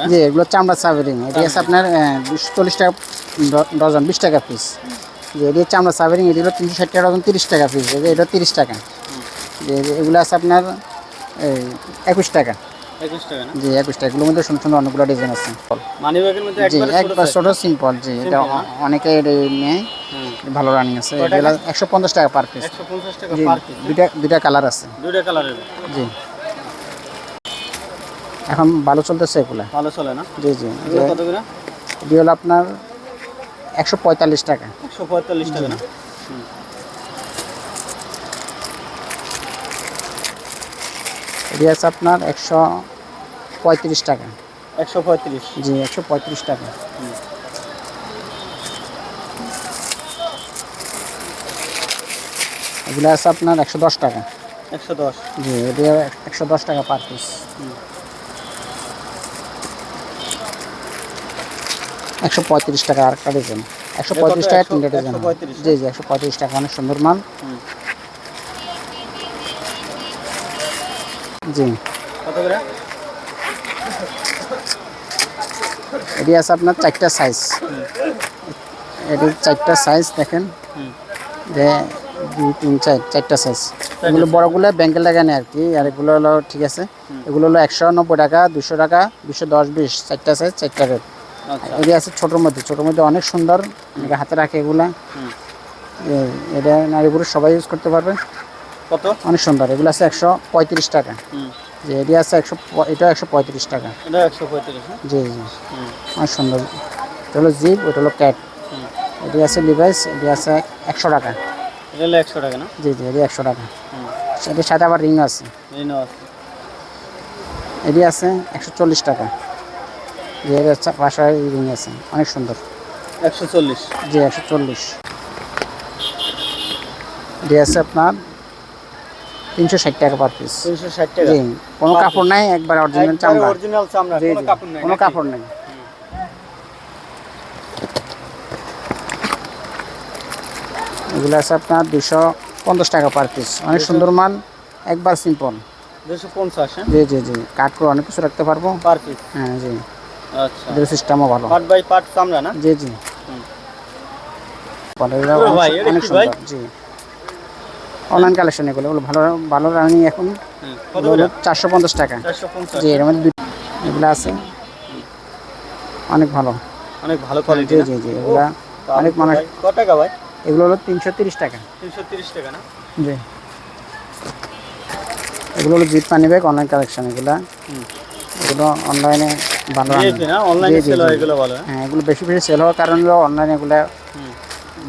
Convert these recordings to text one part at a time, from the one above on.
চামড়ার হ্যাঁ? জি এগুলো চামড়া সাবেরিং। এটি আছে আপনার চল্লিশ টাকা ডজন বিশ টাকা পিস যে এটি চামড়া সাবেরিং এটি হলো তিনশো ষাট টাকা ডজন তিরিশ টাকা পিস এটা তিরিশ টাকা। যে এগুলো আছে আপনার একুশ টাকা। না? জি একুশ টাকা। এগুলোর মধ্যে সুন্দর সুন্দর অনেকগুলো ডিজাইন আছে। জি একবারে ছোট সিম্পল। জি এটা অনেকে নেয়। ভালো রানিং আছে। একশো পঞ্চাশ টাকা পার পিস দুইটা দুইটা কালার আছে। দুইটা কালারের জি। এখন ভালো চলতেছে এগুলা। ভালো চলে না? জি জি। কত করে? এটি হলো আপনার একশো পঁয়তাল্লিশ টাকা। একশো পঁয়তাল্লিশ টাকা না? এটি আছে আপনার একশো পঁয়ত্রিশ টাকা। একশো পঁয়ত্রিশ? জি একশো পঁয়ত্রিশ টাকা। এগুলো আছে আপনার একশো দশ টাকা। একশো দশ? জি এটি একশো দশ টাকা পার পিস। একশো পঁয়ত্রিশ টাকা আর একটা ডিজাইন একশো পঁয়ত্রিশ টাকা তিনটে ডিজাইন জি জি একশো পঁয়ত্রিশ টাকা অনেক সুন্দর মাল। জি। এটি আছে আপনার চারটা সাইজ এটি চারটা সাইজ দেখেন। যে দুই তিন চার চারটা সাইজ এগুলো বড়গুলো ব্যাংকে লাগানে আর কি আর এগুলো হলো ঠিক আছে? এগুলো হলো একশো নব্বই টাকা দুশো টাকা দুশো দশ বিশ চারটা সাইজ চারটা রেট এটি আছে ছোটোর মধ্যে। ছোটোর মধ্যে অনেক সুন্দর। হাতে রাখে এগুলা। এটা নারী পুরুষ সবাই ইউজ করতে পারবে। কত? অনেক সুন্দর। এগুলো আছে একশো পঁয়ত্রিশ টাকা। যে এটি আছে একশো এটা একশো পঁয়ত্রিশ টাকা। হ্যাঁ? জি জি। অনেক সুন্দর। এটা হলো জিপ ওটা হলো ক্যাট। এটি আছে লিভাইস এটি আছে একশো টাকা। একশো টাকা না? জি জি এটি একশো টাকা। এটির সাথে আবার রিং আছে। নাও আছে। এটি আছে একশো চল্লিশ টাকা। যে এর হচ্ছে রিং আছে অনেক সুন্দর। একশো চল্লিশ। জি একশো চল্লিশ। এটি আছে আপনার তিনশো ষাট টাকা পার পিস তিনশো ষাট টাকা। জি কোনো কাপড় নাই একবার অরিজিনাল চামড়া। অরিজিনাল চামড়া কোনো কাপড় নাই কোনো কাপড় নেই। এগুলো আছে আপনার দুশো পঞ্চাশ টাকা পার পিস অনেক সুন্দর মাল একবার সিম্পল দুশো পঞ্চাশ হ্যাঁ? জি জি জি। কাট করে অনেক কিছু রাখতে পারব। পার পিস হ্যাঁ জি। আচ্ছা। এদের সিস্টেমও ভালো। পার্ট বাই পার্ট চামড়া না? জি জি। ভাই, এটা কি ভাই? জি। অনলাইন কালেকশন এগুলো এগুলো ভালো ভালো রানিং এখন। চারশো পঞ্চাশ টাকা। জি এর মধ্যে এগুলো আছে। অনেক ভালো। অনেক ভালো কোয়ালিটি জি জি জি এগুলা অনেক মানুষ কত টাকা ভাই? এগুলো হলো তিনশো তিরিশ টাকা। তিনশো তিরিশ টাকা না? জি। এগুলো হলো জিপ পানি ব্যাগ অনলাইন কালেকশন এগুলা। হুম। এগুলো অনলাইনে ভালো অনলাইনে সেল হয় এগুলো ভালো হ্যাঁ? এগুলো বেশি বেশি সেল হওয়ার কারণে অনলাইনে এগুলো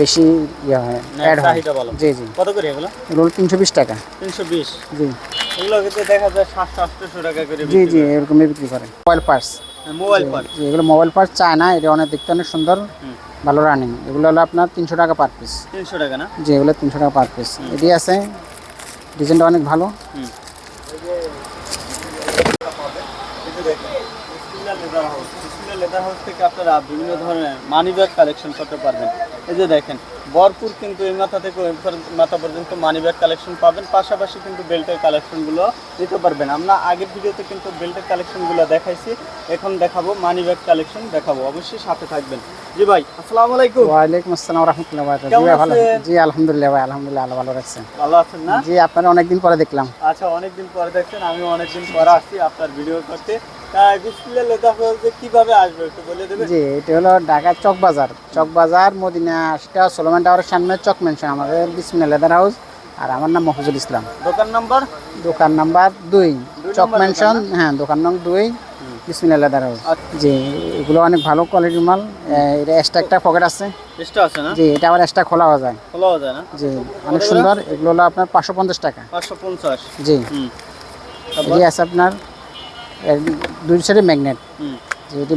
বেশি ইয়ে হয় অ্যাড হয়। জি জি। কত করে এগুলো? এগুলো তিনশো বিশ টাকা। তিনশো বিশ? জি। এগুলো কিন্তু দেখা যায় সাতশো আটশোশো টাকা করে জি জি এরকমই বিক্রি করে। মোবাইল পার্টস মোবাইল পার্ট জি এগুলো মোবাইল পার্টস চায় না এটা অনেক দেখতে অনেক সুন্দর ভালো রানিং এগুলো হলো আপনার তিনশো টাকা পার পিস তিনশো টাকা না? জি এগুলো তিনশো টাকা পার পিস এটি আছে ডিজাইনটা অনেক ভালো। হুম লেদার হাউস থেকে আপনারা বিভিন্ন ধরনের মানি ব্যাগ কালেকশন করতে পারবেন। এই যে দেখেন ভরপুর কিন্তু এই মাথা থেকে ওই মাথা পর্যন্ত মানি ব্যাগ কালেকশন পাবেন। পাশাপাশি কিন্তু বেল্টের কালেকশনগুলো নিতে পারবেন। আমরা আগের ভিডিওতে কিন্তু বেল্টের কালেকশনগুলো দেখাইছি। এখন দেখাবো মানি ব্যাগ কালেকশন দেখাবো। অবশ্যই সাথে থাকবেন। জি ভাই আসসালামু আলাইকুম। ওয়ালাইকুম আসসালাম রহমতুল্লাহ ভালো জি আলহামদুলিল্লাহ ভাই আলহামদুলিল্লাহ আল্লাহ ভালো রাখছেন। ভালো আছেন না? জি আপনারা অনেকদিন পরে দেখলাম। আচ্ছা অনেকদিন পরে দেখছেন আমি অনেকদিন পরে আসছি আপনার ভিডিও করতে। তাই বিসমিল্লাহ লেখা কীভাবে আসবে একটু বলে দেবে জি এটা হলো ঢাকা চক বাজার। চক বাজার মদিনা সেটা সোলোমান টাওয়ারের সামনে চক মেনশন আমাদের বিসমিল্লা লেদার হাউস। আর আমার নাম মফিজুল ইসলাম। দোকান নাম্বার? দোকান নাম্বার দুই। দুই চক মেনশন হ্যাঁ দোকান নং দুই বিসমিল্লা লেদার হাউস। আচ্ছা। জি এগুলো অনেক ভালো কোয়ালিটির মাল। এটা এক্সট্রা একটা পকেট আছে। চেষ্টা আছে না? জি এটা আবার এক্সট্রা খোলা যায়। খোলা যায় না? জি অনেক সুন্দর। এগুলো হলো আপনার পাঁচশো পঞ্চাশ টাকা। পাঁচশো পঞ্চাশ। জি। হুম। আছে আপনার দুই সাইডে ম্যাগনেট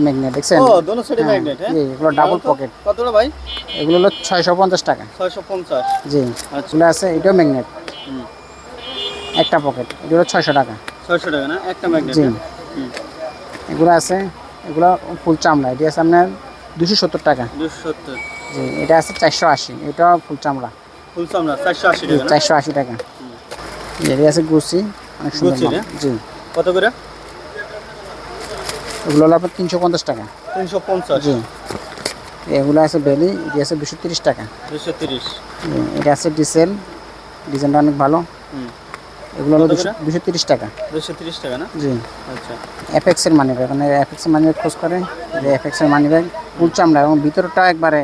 ম্যাগনেট দেখছেন? ও দোনো সাইডে হ্যাঁ, ম্যাগনেট হ্যাঁ? এগুলো ডাবল পকেট কতটা ভাই? এগুলো হলো টাকা। জি আচ্ছা। আছে এটাও ম্যাগনেট একটা পকেট এগুলো টাকা। ছয়শো টাকা না? একটা ম্যাগনেট জি এগুলো আছে এগুলো ফুল চামড়া এটি আছে আপনার দুশো সত্তর টাকা। দুশো সত্তর। জি এটা আছে চারশো আশি এটা ফুল চামড়া। ফুল চামড়া চারশো আশি টাকা না? চারশো আশি টাকা। জি, এটি আছে গুচি অনেক সুন্দর গুচি জি। কত করে? এগুলো হলো আপনার তিনশো পঞ্চাশ টাকা। তিনশো পঞ্চাশ। জি। এগুলো আছে বেলি এটি আছে দুশো তিরিশ টাকা। দুশো তিরিশ। এটা আছে ডিসেল ডিজাইনটা অনেক ভালো। এগুলো হলো দুশো তিরিশ টাকা। দুশো তিরিশ টাকা না? জি। আচ্ছা। এফএক্সের মানি ব্যাগ মানে এফএক্সের মানি ব্যাগ খোঁজ করে। যে এফএক্সের মানি ব্যাগ ফুল চামড়া এবং ভিতরটা একবারে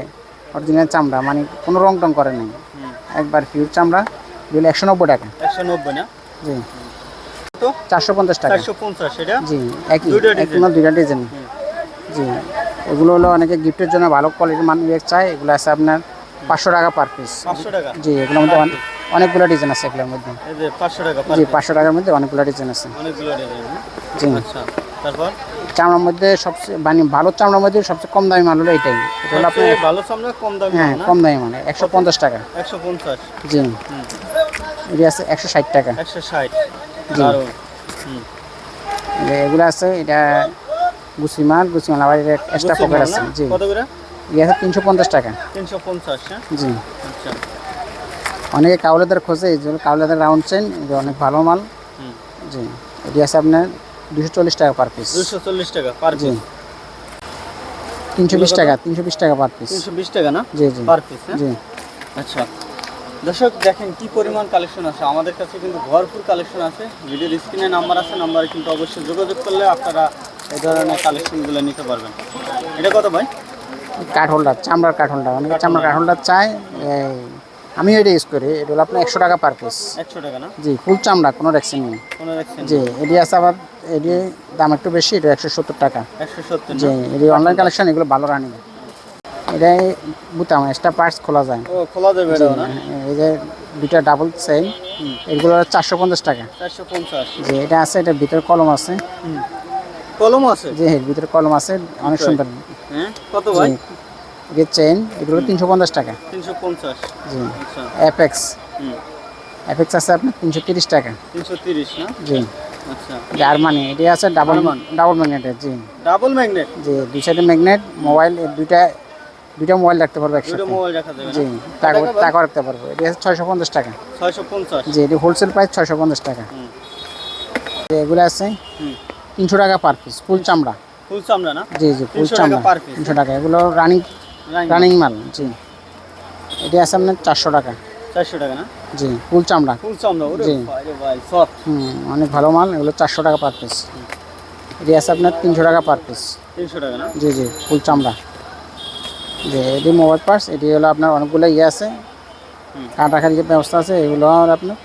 অরিজিনাল চামড়া মানে কোনো রং টং করে নেই। একবার পিওর চামড়া এগুলো একশো নব্বই টাকা। একশো নব্বই না? জি। চারশো পঞ্চাশ টাকা। জি একই দুইটা এক design? দুইটা ডিজাইন। জি এগুলো হলো অনেকে গিফটের জন্য ভালো কোয়ালিটির মানি চায়। এগুলো আছে আপনার পাঁচশো টাকা পার পিস জি এগুলোর মধ্যে অনেকগুলো ডিজাইন আছে এগুলোর মধ্যে। জি পাঁচশো টাকার মধ্যে অনেকগুলো ডিজাইন আছে? জি। আচ্ছা চামড়ার মধ্যে সবচেয়ে মানে ভালো চামড়ার মধ্যে সবচেয়ে কম দামি মাল হলো এটাই। এটা হলো আপনার ভালো সামনে কম দামি হ্যাঁ কম দামি মানে একশো পঞ্চাশ টাকা। একশো পঞ্চাশ। জি। আছে একশো ষাট টাকা। একশো ষাট। এগুলো আছে এটা গুছি মাল গুছি মাল আবার এক্সট্রা পকেট আছে জি। কত করে? তিনশো পঞ্চাশ টাকা। তিনশো পঞ্চাশ হ্যাঁ? জি। আচ্ছা। অনেকে কাউলেদার খোঁজে এই জন্য কাউলেদার রাউন্ড চেন এটা অনেক ভালো মাল। জি। এটি আছে আপনার দুশো চল্লিশ টাকা পার পিস দুশো চল্লিশ টাকা পার জি। তিনশো বিশ টাকা তিনশো বিশ টাকা পার পিস তিনশো বিশ টাকা না? জি জি। পার পিস হ্যাঁ? জি। আচ্ছা। দর্শক দেখেন কি পরিমাণ কালেকশন আছে। আমাদের কাছে কিন্তু ভরপুর কালেকশন আছে। ভিডিওর স্ক্রিনে নাম্বার আছে নাম্বারে কিন্তু অবশ্যই যোগাযোগ করলে আপনারা এই ধরনের কালেকশনগুলো নিতে পারবেন। এটা কত ভাই? কাঠ হোল্ডার চামড়ার কাঠ হোল্ডার অনেকে চামড়ার কাঠ হোল্ডার চায় এই, আমি এটা ইউজ করি। এটা হলো আপনার একশো টাকা পার পিস একশো টাকা না? জি ফুল চামড়া কোনো রেক্সিন নেই। জি এটি আছে আবার এটি দাম একটু বেশি এটা একশো সত্তর টাকা। একশো সত্তর জি এটি অনলাইন কালেকশন এগুলো ভালো রানিং এটা বুতাম এক্সট্রা পার্টস খোলা যায়। ও খোলা যাবে না? এই যে দুইটা ডাবল চেইন এগুলো চারশো পঞ্চাশ টাকা। চারশো পঞ্চাশ। যে এটা আছে এটা ভিতরে কলম আছে। কলম আছে? যে এর ভিতরে কলম আছে অনেক সুন্দর। হ্যাঁ কত ভাই? এর চেইন এগুলো তিনশো পঞ্চাশ টাকা। তিনশো পঞ্চাশ। জি আচ্ছা। অ্যাপেক্স হুম। অ্যাপেক্স আছে আপনার তিনশো তিরিশ টাকা। তিনশো তিরিশ না? জি। আচ্ছা। জার্মানি এটি আছে ডাবল। ডাবল ম্যাগনেটের জি। ডাবল ম্যাগনেট জি দুই সাইডে ম্যাগনেট মোবাইল দুইটা দুইটা মোবাইল রাখতে পারব দুটো একসাথে। মোবাইল রাখা যাবে জি টাকা টাকা রাখতে পারব। এটি ছয়শো পঞ্চাশ টাকা। ছয়শো পঞ্চাশ? জি এটি হোলসেল প্রাইস ছয়শো পঞ্চাশ টাকা। এগুলো আছে তিনশো টাকা পার পিস ফুল চামড়া। ফুল চামড়া না? জি জি ফুল চামড়া তিনশো টাকা। এগুলো রানিং রানিং মাল। জি। এটি আছে আপনার চারশো টাকা। চারশো টাকা না? জি ফুল চামড়া। ফুল চামড়া জি। হুম অনেক ভালো মাল এগুলো চারশো টাকা পার পিস এটি আছে আপনার তিনশো টাকা পার পিস তিনশো টাকা না? জি জি ফুল চামড়া। যে এটি মোবাইল পার্স এটি হলো আপনার অনেকগুলো ইয়ে আছে। হুম। কাটাখারি যে ব্যবস্থা আছে এগুলো আর আপনার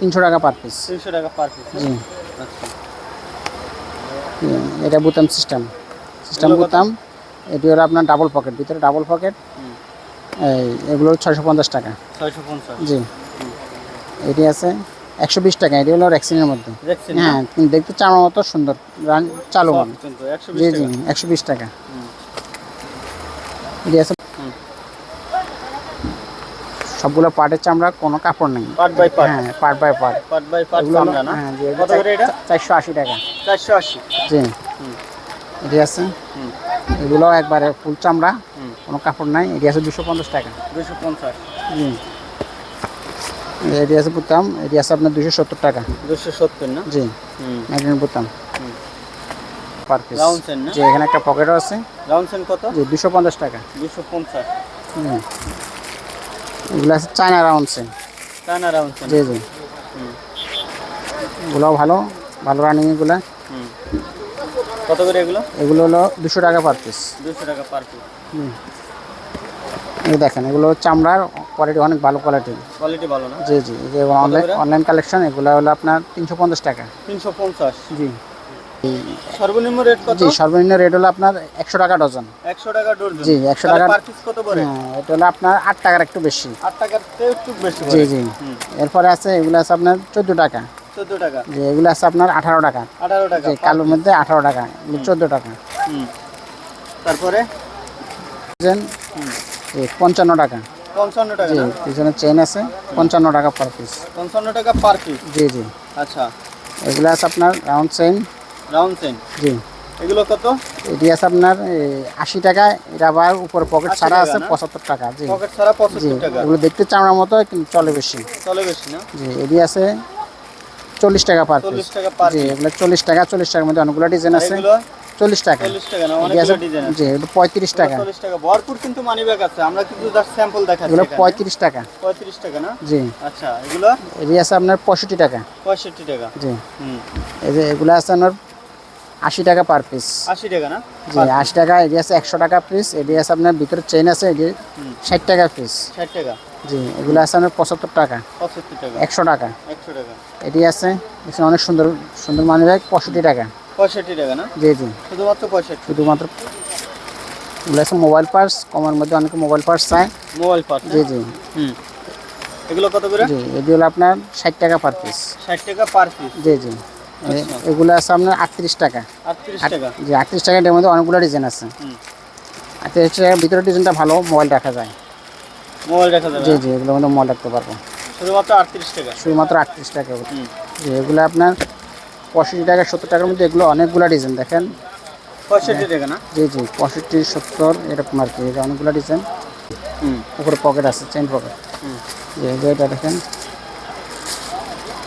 তিনশো টাকা পার পিস তিনশো টাকা পার পিস জি। আচ্ছা। এটা বুতাম সিস্টেম সিস্টেম বুতাম এটি হলো আপনার ডাবল পকেট ভিতরে ডাবল পকেট এই এগুলো ছয়শো পঞ্চাশ টাকা। ছয়শো পঞ্চাশ। জি। এটি আছে একশো বিশ টাকা এটি হলো রেক্সিনের মধ্যে। হ্যাঁ দেখতে চামড়ার মতো সুন্দর চালু জি জি একশো বিশ টাকা। সবগুলো পার্টের চামড়া কোনো কাপড় নেই। পার্ট বাই পার্ট হ্যাঁ part by part part by part চামড়া না? হ্যাঁ, কত করে এটা? চারশো আশি টাকা। জি। এটি আছে এগুলো একবারে ফুল চামড়া কোনো কাপড় নাই। এটি আছে দুশো পঞ্চাশ টাকা। দুশো পঞ্চাশ। জি। এটি আছে বুতাম। এটি আছে আপনার দুশো সত্তর টাকা। দুশো সত্তর না? জি। হুম। ম্যাগনেট বুতাম। হুম পার পিস রাউন্ড সেন না? জি এখানে একটা পকেটও আছে। রাউন্ড সেন কত? জি দুশো পঞ্চাশ টাকা। দুশো পঞ্চাশ। জি এগুলো আছে চায়না রাউন্ড সেন টানা রাউন্ড সেন জি জি। হুম। এগুলোও ভালো ভালো রানিং এগুলো। হুম। কত করে এগুলো? এগুলো হলো দুশো টাকা পার পিস দুশো টাকা পার পিস এই দেখেন এগুলো চামড়ার কোয়ালিটি অনেক ভালো কোয়ালিটির কোয়ালিটি ভালো না? জি জি। যে অনলাইন অনলাইন কালেকশন এগুলো হলো আপনার তিনশো পঞ্চাশ টাকা। তিনশো পঞ্চাশ। জি। সর্বনিম্ন রেট কত? জি সর্বনিম্ন রেট হলো আপনার একশো টাকা ডজন একশো টাকা ডর্জন জি, 100 টাকা- কত হ্যাঁ এটা হলো আপনার আট টাকার একটু বেশি। আট টাকার একটু বেশি জি জি। এরপরে আছে এগুলো আছে আপনার চোদ্দ টাকা। চোদ্দ টাকা। যে এগুলো আছে আপনার আঠারো টাকা। আঠারো টাকা কালোর মধ্যে আঠারো টাকা চোদ্দ টাকা। তারপরে? পঞ্চান্ন টাকা। পঞ্চান্ন টাকা জি পিছনে চেন আছে পঞ্চান্ন টাকা পার পিস পঞ্চান্ন টাকা পার পিস জি জি। আচ্ছা। এগুলো আছে আপনার রাউন্ড চেন রাউন্ড চেন জি। এগুলো কত? এটি আছে আপনার আশি টাকা। এটা আবার উপরে পকেট ছাড়া আছে? পঁচাত্তর টাকা জি। পকেট ছাড়া পঁচাত্তর টাকা। এগুলো দেখতে চামড়ার মতো কিন্তু চলে বেশি। চলে বেশি না? জি এটি আছে চল্লিশ টাকা পার পিস জি এগুলো চল্লিশ টাকা চল্লিশ টাকার মধ্যে অনেকগুলো ডিজাইন আছে। চল্লিশ টাকা। চল্লিশ টাকা না? এটি ডিজাইন জি পঁয়ত্রিশ টাকা। ভরপুর কিন্তু মানি ব্যাগ আছে। আমরা কিন্তু স্যাম্পল দেখাচ্ছি এগুলো পঁয়ত্রিশ টাকা। পঁয়ত্রিশ টাকা না? জি। আচ্ছা এগুলো? এটি আছে আপনার পঁয়ষট্টি টাকা। পঁয়ষট্টি টাকা। জি। হুম। এই যে এগুলো আছে আপনার আশি টাকা পার পিস আশি টাকা না? জি আশি টাকা এটি আছে একশো টাকা পিস এটি আছে আপনার ভিতরে চেন আছে এটি। ষাট টাকা পিস ষাট টাকা। জি এগুলো আছে আপনার পঁচাত্তর টাকা। পঁচাত্তর টাকা। একশো টাকা। একশো টাকা। এটি আছে অনেক সুন্দর সুন্দর মানি ব্যাগ পঁয়ষট্টি টাকা। পঁয়ষট্টি টাকা না? জি জি। শুধুমাত্র পঁয়ষট্টি। শুধুমাত্র এগুলো আছে মোবাইল পার্স কমের মধ্যে অনেকে মোবাইল পার্স চায়। মোবাইল পার্ট জি জি। হুম। এগুলো কত করে? জি এটি হলো আপনার ষাট টাকা পার পিস ষাট টাকা পার পিস জি জি। এগুলো আছে আপনার আটত্রিশ টাকা। জি আটত্রিশ টাকা এটার মধ্যে অনেকগুলো ডিজাইন আছে। আটত্রিশ টাকার ভিতরে ডিজাইনটা ভালো মোবাইল রাখা যায়। মোবাইল দেখা যাবে। জি জি এগুলোর মধ্যে মোবাইল রাখতে পারব। শুধুমাত্র আটত্রিশ টাকা। শুধুমাত্র আটত্রিশ টাকা জি এগুলো আপনার পঁয়ষট্টি টাকা সত্তর টাকার মধ্যে এগুলো অনেকগুলো ডিজাইন দেখেন। পঁয়ষট্টি টাকা না? জি জি পঁয়ষট্টি সত্তর এরকম আর কি অনেকগুলো ডিজাইন। হুম। উপরে পকেট আছে চেন পকেট হুম। জি এটা দেখেন।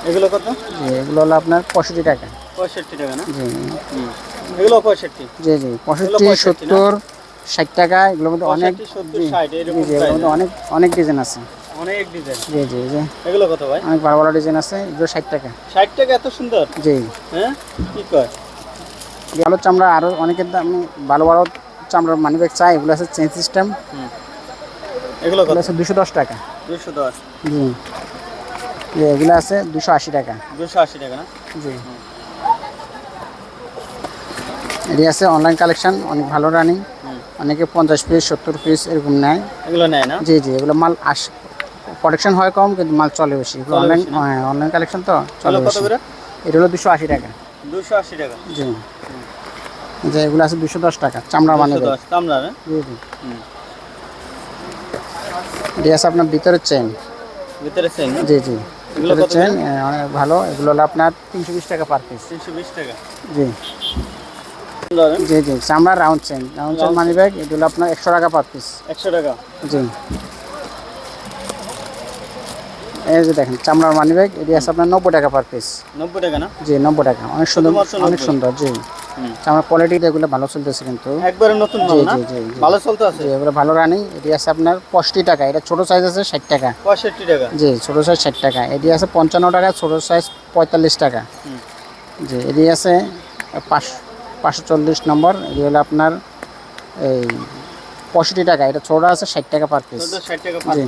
এগুলো কত? এগুলো হলো আপনার পঁয়ষট্টি টাকা। পঁয়ষট্টি টাকা না? জি। এগুলো পঁয়ষট্টি? জি জি পঁয়ষট্টি সত্তর ষাট টাকা এগুলোর মধ্যে অনেক জি এগুলোর মধ্যে অনেক অনেক ডিজাইন আছে। অনেক ডিজাইন জি জি জি। এগুলো কত ভাই? অনেক ভালো ভালো ডিজাইন আছে এগুলো ষাট টাকা। ষাট টাকা এত সুন্দর? জি। হ্যাঁ? কি কয়? ভালো চামড়া আরও অনেকের দাম ভালো ভালো চামড়ার মানি ব্যাগ চাই এগুলো আছে চেন সিস্টেম এগুলো আছে দুশো দশ টাকা। দুশো দশ। জি। এগুলো আছে দুশো আশি টাকা। দুশো আশি টাকা না? জি। এটি আছে অনলাইন কালেকশন অনেক ভালো রানিং অনেকে পঞ্চাশ পিস সত্তর পিস এরকম নেয়। এগুলো নেয় না? জি জি এগুলো মাল আস প্রোডাকশন হয় কম কিন্তু মাল চলে বেশি। অনলাইন হ্যাঁ অনলাইন কালেকশন তো চলে বেশি। এটা হলো দুশো আশি টাকা। দুশো আশি টাকা? জি। যে এগুলো আছে দুশো দশ টাকা চামড়া মানে চামড়া জি জি। এটি আছে আপনার ভিতরের চেন ভিতরে সেন না? জি জি। কত চেন অনেক ভালো। এগুলো হলো আপনার তিনশো বিশ টাকা পার পিস তিনশো বিশ টাকা? জি। জি জি। চামড়া round chain round chain money bag এগুলো আপনার একশো টাকা পার পিস একশো টাকা? জি। এই যে দেখেন চামড়ার মানি ব্যাগ এটি আছে আপনার নব্বই টাকা পার পিস নব্বই টাকা না? জি নব্বই টাকা। অনেক সুন্দর অনেক সুন্দর জি। হুম। চামড়ার কোয়ালিটি এগুলো ভালো চলতেছে কিন্তু। একবারে নতুন মাল না? ভালো চলতে আছে? জি এগুলো ভালো রানিং এটি আছে আপনার পঁয়ষট্টি টাকা এটা ছোটো সাইজ আছে ষাট টাকা। পঁয়ষট্টি টাকা? জি ছোটো সাইজ ষাট টাকা এটি আছে পঞ্চান্ন টাকা ছোটো সাইজ পঁয়তাল্লিশ টাকা। হুম। জি এটি আছে পাঁচ পাঁচশো চল্লিশ নম্বর এটি হলো আপনার এই পঁয়ষট্টি টাকা এটা ছোটো আছে ষাট টাকা পার পিস চোদ্দ ষাট টাকা জি।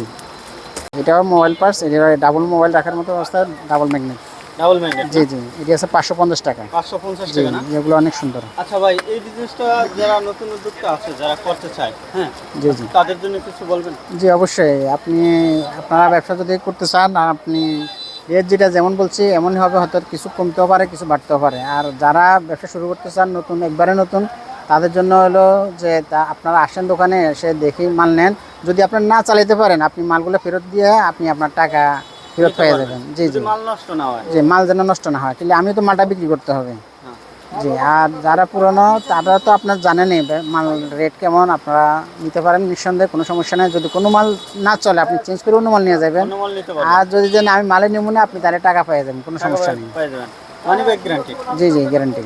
এটাও মোবাইল পার্স এটা ডাবল মোবাইল রাখার মতো অবস্থা ডাবল ম্যাগনেট ডাবল ম্যাগনেট জি জি এটি আছে পাঁচশো পঞ্চাশ টাকা। পাঁচশো পঞ্চাশ জি টাকা না? যেগুলো অনেক সুন্দর। আচ্ছা ভাই এই বিজনেসটা যারা নতুন উদ্যোক্তা আছে যারা করতে চায় হ্যাঁ জি জি। তাদের জন্য কিছু বলবেন? জি অবশ্যই। আপনি আপনারা ব্যবসা যদি করতে চান আপনি রেট যেটা যেমন বলছি এমনই হবে হয়তো কিছু কমতেও পারে কিছু বাড়তেও পারে। আর যারা ব্যবসা শুরু করতে চান নতুন একবারে নতুন তাদের জন্য হলো যে তা আপনারা আসেন দোকানে এসে দেখি মাল নেন। যদি আপনার না চালাইতে পারেন আপনি মালগুলো ফেরত দিয়ে আপনি আপনার টাকা ফেরত পেয়ে যাবেন। জি জি। মাল নষ্ট না হয়। যে মাল যেন নষ্ট না হয় কিন্তু আমি তো মালটা বিক্রি করতে হবে। হ্যাঁ। জি আর যারা পুরনো তারা তো আপনার জানেনই মাল রেট কেমন আপনারা নিতে পারেন নিঃসন্দেহে কোনো সমস্যা নেই। যদি কোনো মাল না চলে আপনি চেঞ্জ করে অন্য মাল নিয়ে যাবেন। আর যদি যেন আমি মালে নিব না আপনি তাহলে টাকা পেয়ে যাবেন কোনো সমস্যা নেই। জি জি গ্যারান্টি